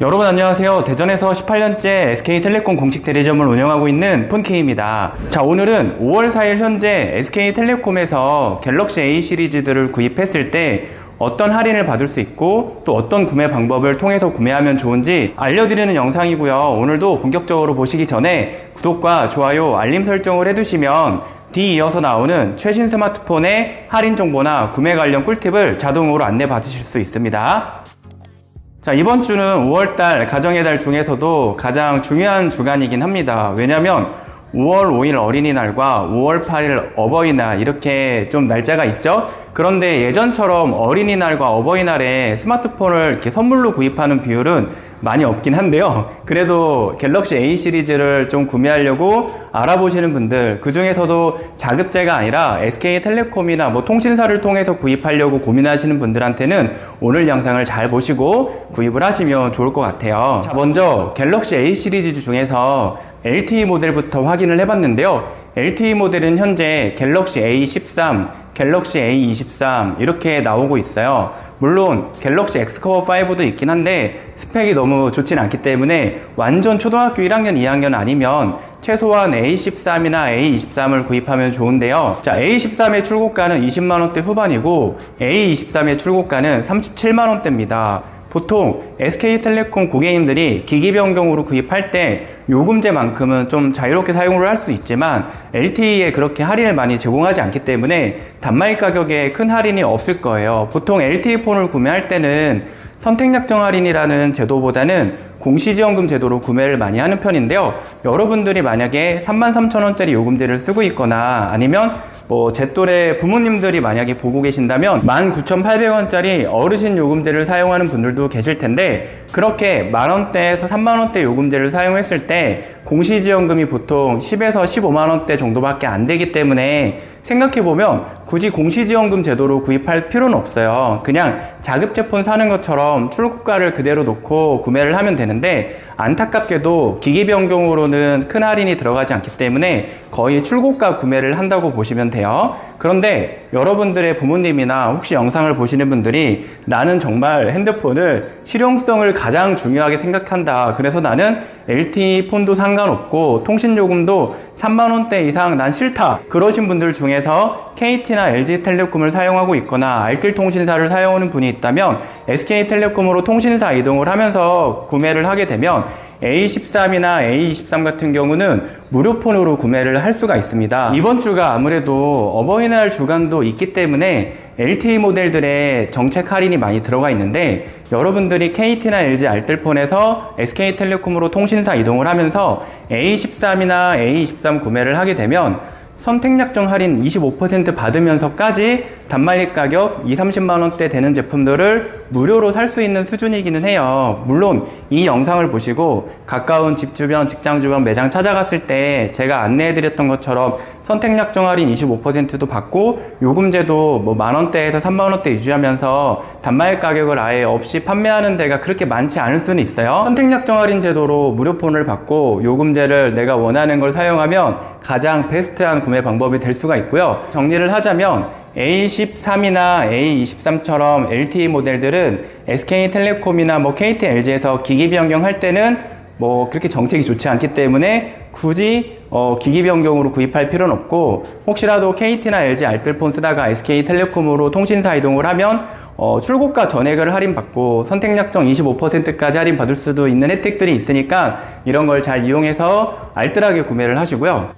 여러분 안녕하세요. 대전에서 18년째 SK텔레콤 공식 대리점을 운영하고 있는 폰케이입니다. 자, 오늘은 5월 4일 현재 SK텔레콤에서 갤럭시 A 시리즈들을 구입했을 때 어떤 할인을 받을 수 있고 또 어떤 구매 방법을 통해서 구매하면 좋은지 알려드리는 영상이고요. 오늘도 본격적으로 보시기 전에 구독과 좋아요, 알림 설정을 해두시면 뒤 이어서 나오는 최신 스마트폰의 할인 정보나 구매 관련 꿀팁을 자동으로 안내 받으실 수 있습니다. 자, 이번 주는 5월달 가정의 달 중에서도 가장 중요한 주간이긴 합니다. 왜냐면 5월 5일 어린이날과 5월 8일 어버이날 이렇게 좀 날짜가 있죠? 그런데 예전처럼 어린이날과 어버이날에 스마트폰을 이렇게 선물로 구입하는 비율은 많이 없긴 한데요. 그래도 갤럭시 A 시리즈를 좀 구매하려고 알아보시는 분들, 그 중에서도 자급제가 아니라 SK텔레콤이나 뭐 통신사를 통해서 구입하려고 고민하시는 분들한테는 오늘 영상을 잘 보시고 구입을 하시면 좋을 것 같아요. 자, 먼저 갤럭시 A 시리즈 중에서 LTE 모델부터 확인을 해봤는데요. LTE 모델은 현재 갤럭시 A13, 갤럭시 A23 이렇게 나오고 있어요. 물론 갤럭시 X커버 5도 있긴 한데 스펙이 너무 좋진 않기 때문에 완전 초등학교 1학년, 2학년 아니면 최소한 A13이나 A23을 구입하면 좋은데요. 자, A13의 출고가는 20만원대 후반이고 A23의 출고가는 37만원대입니다. 보통 SK텔레콤 고객님들이 기기 변경으로 구입할 때 요금제만큼은 좀 자유롭게 사용을 할 수 있지만 LTE에 그렇게 할인을 많이 제공하지 않기 때문에 단말 가격에 큰 할인이 없을 거예요. 보통 LTE 폰을 구매할 때는 선택약정 할인이라는 제도보다는 공시지원금 제도로 구매를 많이 하는 편인데요. 여러분들이 만약에 33,000원짜리 요금제를 쓰고 있거나 아니면 뭐, 제 또래 부모님들이 만약에 보고 계신다면 19,800원짜리 어르신 요금제를 사용하는 분들도 계실 텐데, 그렇게 만원대에서 3만원대 요금제를 사용했을 때, 공시지원금이 보통 10에서 15만 원대 정도밖에 안 되기 때문에, 생각해보면 굳이 공시지원금 제도로 구입할 필요는 없어요. 그냥 자급제폰 사는 것처럼 출고가를 그대로 놓고 구매를 하면 되는데 안타깝게도 기기 변경으로는 큰 할인이 들어가지 않기 때문에 거의 출고가 구매를 한다고 보시면 돼요. 그런데 여러분들의 부모님이나 혹시 영상을 보시는 분들이 나는 정말 핸드폰을 실용성을 가장 중요하게 생각한다. 그래서 나는 LTE 폰도 상관없고 통신요금도 3만원대 이상 난 싫다. 그러신 분들 중에서 KT나 LG텔레콤을 사용하고 있거나 알뜰통신사를 사용하는 분이 있다면 SK텔레콤으로 통신사 이동을 하면서 구매를 하게 되면 A13이나 A23 같은 경우는 무료폰으로 구매를 할 수가 있습니다. 이번 주가 아무래도 어버이날 주간도 있기 때문에 LTE 모델들의 정책 할인이 많이 들어가 있는데 여러분들이 KT나 LG 알뜰폰에서 SK텔레콤으로 통신사 이동을 하면서 A13이나 A23 구매를 하게 되면 선택약정 할인 25% 받으면서까지 단말기 가격 2, 30만 원대 되는 제품들을 무료로 살 수 있는 수준이기는 해요. 물론 이 영상을 보시고 가까운 집 주변, 직장 주변 매장 찾아갔을 때 제가 안내해 드렸던 것처럼 선택약정 할인 25%도 받고 요금제도 뭐 만 원대에서 3만 원대 유지하면서 단말 가격을 아예 없이 판매하는 데가 그렇게 많지 않을 수는 있어요. 선택약정 할인 제도로 무료폰을 받고 요금제를 내가 원하는 걸 사용하면 가장 베스트한 구매 방법이 될 수가 있고요. 정리를 하자면 A13이나 A23처럼 LTE 모델들은 SK텔레콤이나 뭐 KT, LG에서 기기 변경할 때는 뭐 그렇게 정책이 좋지 않기 때문에 굳이 어 기기 변경으로 구입할 필요는 없고 혹시라도 KT나 LG 알뜰폰 쓰다가 SK텔레콤으로 통신사 이동을 하면 어 출고가 전액을 할인받고 선택약정 25%까지 할인받을 수도 있는 혜택들이 있으니까 이런 걸 잘 이용해서 알뜰하게 구매를 하시고요.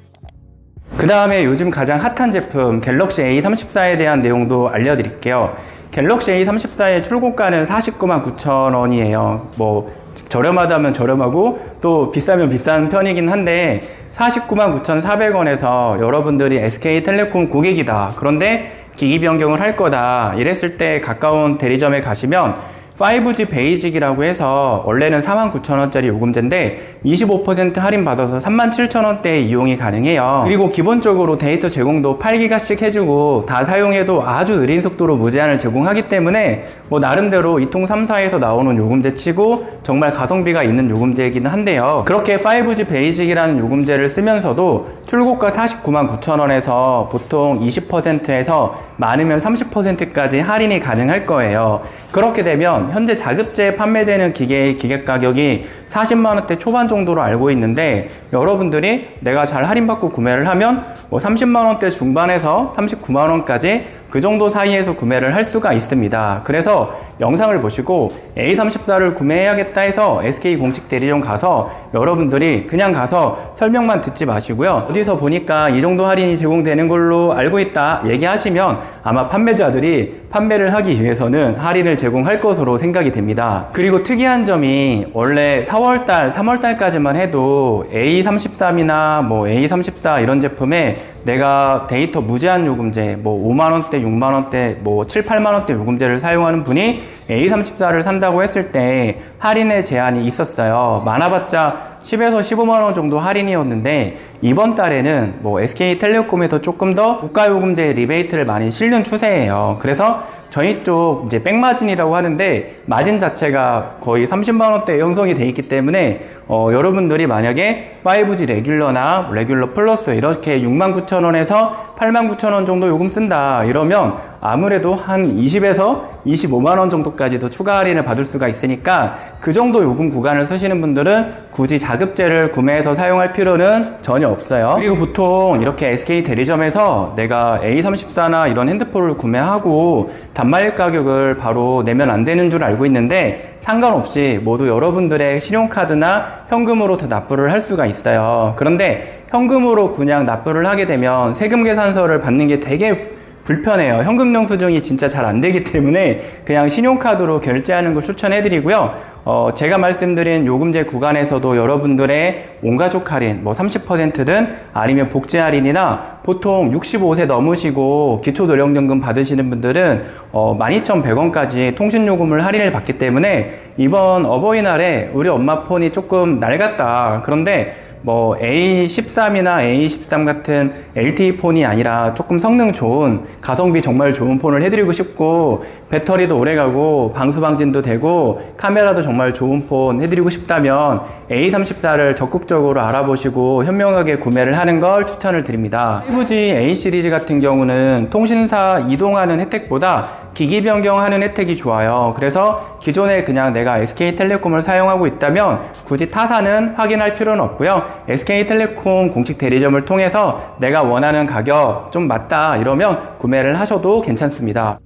그 다음에 요즘 가장 핫한 제품 갤럭시 A34에 대한 내용도 알려드릴게요. 갤럭시 A34의 출고가는 49만 9천 원이에요. 뭐 저렴하다면 저렴하고 또 비싸면 비싼 편이긴 한데 49만 9,400원에서 여러분들이 SK텔레콤 고객이다. 그런데 기기 변경을 할 거다. 이랬을 때 가까운 대리점에 가시면 5G 베이직이라고 해서 원래는 49,000원짜리 요금제인데 25% 할인 받아서 37,000원대에 이용이 가능해요. 그리고 기본적으로 데이터 제공도 8기가씩 해주고 다 사용해도 아주 느린 속도로 무제한을 제공하기 때문에 뭐 나름대로 이통 3사에서 나오는 요금제 치고 정말 가성비가 있는 요금제이기는 한데요. 그렇게 5G 베이직이라는 요금제를 쓰면서도 출고가 49만 9천 원에서 보통 20%에서 많으면 30%까지 할인이 가능할 거예요. 그렇게 되면 현재 자급제에 판매되는 기계의 기계 가격이 40만 원대 초반 정도로 알고 있는데 여러분들이 내가 잘 할인받고 구매를 하면 뭐 30만 원대 중반에서 39만 원까지 그 정도 사이에서 구매를 할 수가 있습니다. 그래서 영상을 보시고 A34를 구매해야겠다 해서 SK 공식 대리점 가서 여러분들이 그냥 가서 설명만 듣지 마시고요. 어디서 보니까 이 정도 할인이 제공되는 걸로 알고 있다 얘기하시면 아마 판매자들이 판매를 하기 위해서는 할인을 제공할 것으로 생각이 됩니다. 그리고 특이한 점이 원래 4월달, 3월달까지만 해도 A33이나 뭐 A34 이런 제품에 내가 데이터 무제한 요금제 뭐 5만원대, 6만원대, 뭐 7, 8만원대 요금제를 사용하는 분이 A34를 산다고 했을 때 할인의 제한이 있었어요. 많아봤자 10에서 15만 원 정도 할인이었는데 이번 달에는 뭐 SK텔레콤에서 조금 더 국가요금제 리베이트를 많이 실는 추세예요. 그래서 저희 쪽 이제 백마진이라고 하는데 마진 자체가 거의 30만 원대 형성이 돼 있기 때문에 어, 여러분들이 만약에 5G 레귤러나 레귤러 플러스 이렇게 69,000원에서 89,000원 정도 요금 쓴다 이러면 아무래도 한 20에서 25만 원 정도까지도 추가 할인을 받을 수가 있으니까 그 정도 요금 구간을 쓰시는 분들은 굳이 자급제를 구매해서 사용할 필요는 전혀 없어요. 그리고 보통 이렇게 SK 대리점에서 내가 A34나 이런 핸드폰을 구매하고 단말 가격을 바로 내면 안 되는 줄 알고 있는데 상관없이 모두 여러분들의 신용카드나 현금으로 다 납부를 할 수가 있어요. 그런데 현금으로 그냥 납부를 하게 되면 세금 계산서를 받는 게 되게 불편해요. 현금 영수증이 진짜 잘 안 되기 때문에 그냥 신용카드로 결제하는 걸 추천해드리고요. 어, 제가 말씀드린 요금제 구간에서도 여러분들의 온가족 할인, 뭐 30%든 아니면 복지 할인이나 보통 65세 넘으시고 기초노령연금 받으시는 분들은 어, 12,100원까지 통신요금을 할인을 받기 때문에 이번 어버이날에 우리 엄마 폰이 조금 낡았다. 그런데 뭐 A13이나 A13 같은 LTE 폰이 아니라 조금 성능 좋은 가성비 정말 좋은 폰을 해드리고 싶고 배터리도 오래가고 방수방진도 되고 카메라도 정말 좋은 폰 해드리고 싶다면 A34를 적극적으로 알아보시고 현명하게 구매를 하는 걸 추천을 드립니다. 5G A 시리즈 같은 경우는 통신사 이동하는 혜택보다 기기 변경하는 혜택이 좋아요. 그래서 기존에 그냥 내가 SK텔레콤을 사용하고 있다면 굳이 타사는 확인할 필요는 없고요. SK텔레콤 공식 대리점을 통해서 내가 원하는 가격 좀 맞다 이러면 구매를 하셔도 괜찮습니다.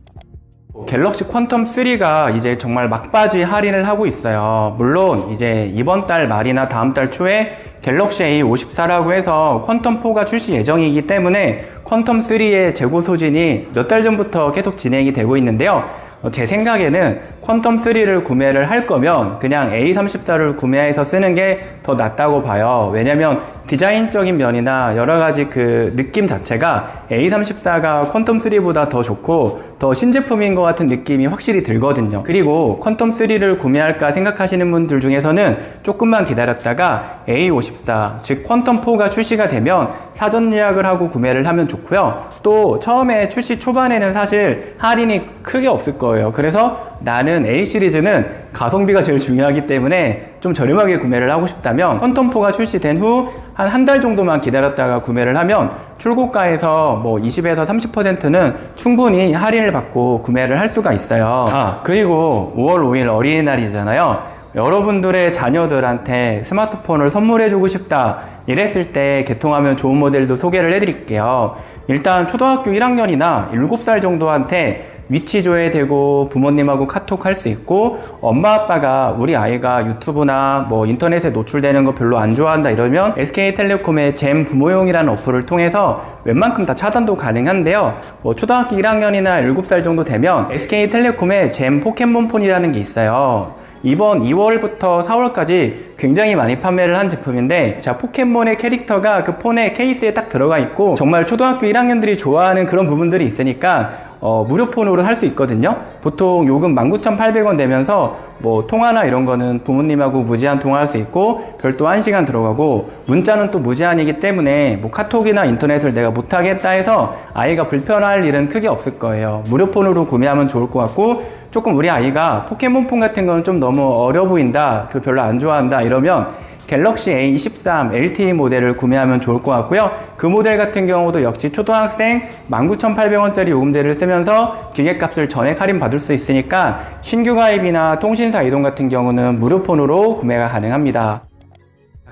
갤럭시 퀀텀 3가 이제 정말 막바지 할인을 하고 있어요. 물론 이제 이번 달 말이나 다음 달 초에 갤럭시 A54라고 해서 퀀텀 4가 출시 예정이기 때문에 퀀텀 3의 재고 소진이 몇 달 전부터 계속 진행이 되고 있는데요. 어, 제 생각에는 퀀텀 3를 구매를 할 거면 그냥 A34를 구매해서 쓰는 게 더 낫다고 봐요. 왜냐면 디자인적인 면이나 여러 가지 그 느낌 자체가 A34가 퀀텀 3보다 더 좋고 더 신제품인 것 같은 느낌이 확실히 들거든요. 그리고 퀀텀 3를 구매할까 생각하시는 분들 중에서는 조금만 기다렸다가 A54, 즉 퀀텀 4가 출시가 되면 사전 예약을 하고 구매를 하면 좋고요. 또 처음에 출시 초반에는 사실 할인이 크게 없을 거예요. 그래서 나는 A 시리즈는 가성비가 제일 중요하기 때문에 좀 저렴하게 구매를 하고 싶다면 퀀텀4가 출시된 후 한 한 달 정도만 기다렸다가 구매를 하면 출고가에서 뭐 20에서 30%는 충분히 할인을 받고 구매를 할 수가 있어요. 아, 그리고 5월 5일 어린이날이잖아요. 여러분들의 자녀들한테 스마트폰을 선물해주고 싶다. 이랬을 때 개통하면 좋은 모델도 소개를 해드릴게요. 일단 초등학교 1학년이나 7살 정도한테 위치 조회되고 부모님하고 카톡 할 수 있고 엄마 아빠가 우리 아이가 유튜브나 뭐 인터넷에 노출되는 거 별로 안 좋아한다 이러면 SK텔레콤의 잼 부모용이라는 어플을 통해서 웬만큼 다 차단도 가능한데요. 뭐 초등학교 1학년이나 7살 정도 되면 SK텔레콤의 잼 포켓몬폰이라는 게 있어요. 이번 2월부터 4월까지 굉장히 많이 판매를 한 제품인데 자 포켓몬의 캐릭터가 그 폰의 케이스에 딱 들어가 있고 정말 초등학교 1학년들이 좋아하는 그런 부분들이 있으니까 어, 무료폰으로 할수 있거든요. 보통 요금 19,800원 내면서 뭐 통화나 이런 거는 부모님하고 무제한 통화할 수 있고 별도 1시간 들어가고 문자는 또 무제한이기 때문에 뭐 카톡이나 인터넷을 내가 못하겠다 해서 아이가 불편할 일은 크게 없을 거예요. 무료폰으로 구매하면 좋을 것 같고 조금 우리 아이가 포켓몬폰 같은 거는 좀 너무 어려 보인다, 그 별로 안 좋아한다 이러면 갤럭시 A23 LTE 모델을 구매하면 좋을 것 같고요. 그 모델 같은 경우도 역시 초등학생 19,800원짜리 요금제를 쓰면서 기계값을 전액 할인 받을 수 있으니까 신규 가입이나 통신사 이동 같은 경우는 무료폰으로 구매가 가능합니다.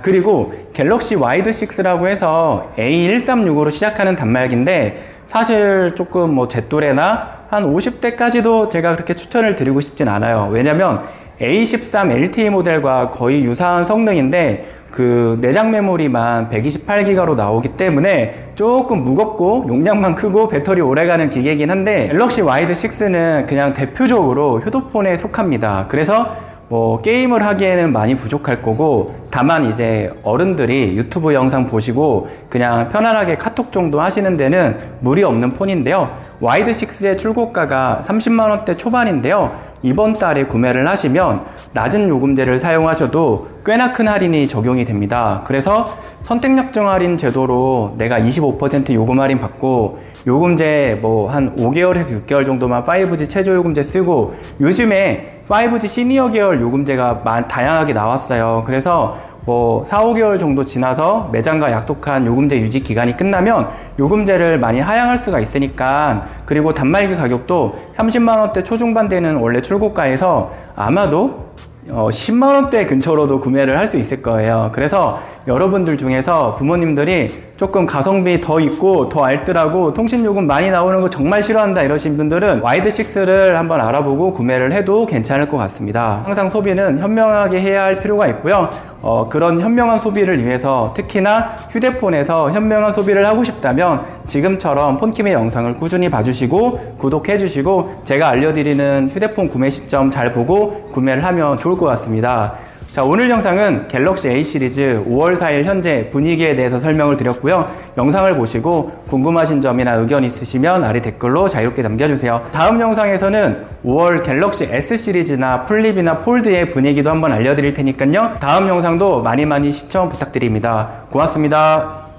그리고 갤럭시 와이드 6라고 해서 A136으로 시작하는 단말기인데 사실 조금 뭐 제 또래나 한 50대까지도 제가 그렇게 추천을 드리고 싶진 않아요. 왜냐면 A13 LTE 모델과 거의 유사한 성능인데 그 내장 메모리만 128기가로 나오기 때문에 조금 무겁고 용량만 크고 배터리 오래가는 기계이긴 한데 갤럭시 와이드 6는 그냥 대표적으로 휴대폰에 속합니다. 그래서 뭐 게임을 하기에는 많이 부족할 거고 다만 이제 어른들이 유튜브 영상 보시고 그냥 편안하게 카톡 정도 하시는 데는 무리 없는 폰인데요. 와이드 6의 출고가가 30만 원대 초반인데요. 이번 달에 구매를 하시면 낮은 요금제를 사용하셔도 꽤나 큰 할인이 적용이 됩니다. 그래서 선택약정 할인 제도로 내가 25% 요금 할인 받고 요금제 뭐 한 5개월에서 6개월 정도만 5G 최저 요금제 쓰고 요즘에 5G 시니어 계열 요금제가 많, 다양하게 나왔어요. 그래서 뭐 4, 5개월 정도 지나서 매장과 약속한 요금제 유지 기간이 끝나면 요금제를 많이 하향할 수가 있으니까 그리고 단말기 가격도 30만 원대 초중반 되는 원래 출고가에서 아마도 어, 10만 원대 근처로도 구매를 할 수 있을 거예요. 그래서 여러분들 중에서 부모님들이 조금 가성비 더 있고 더 알뜰하고 통신 요금 많이 나오는 거 정말 싫어한다 이러신 분들은 와이드 6를 한번 알아보고 구매를 해도 괜찮을 것 같습니다. 항상 소비는 현명하게 해야 할 필요가 있고요. 어, 그런 현명한 소비를 위해서 특히나 휴대폰에서 현명한 소비를 하고 싶다면 지금처럼 폰킴의 영상을 꾸준히 봐주시고 구독해주시고 제가 알려드리는 휴대폰 구매 시점 잘 보고 구매를 하면 좋을 것 같습니다. 자, 오늘 영상은 갤럭시 A 시리즈 5월 4일 현재 분위기에 대해서 설명을 드렸고요. 영상을 보시고 궁금하신 점이나 의견 있으시면 아래 댓글로 자유롭게 남겨주세요. 다음 영상에서는 5월 갤럭시 S 시리즈나 플립이나 폴드의 분위기도 한번 알려드릴 테니까요. 다음 영상도 많이 많이 시청 부탁드립니다. 고맙습니다.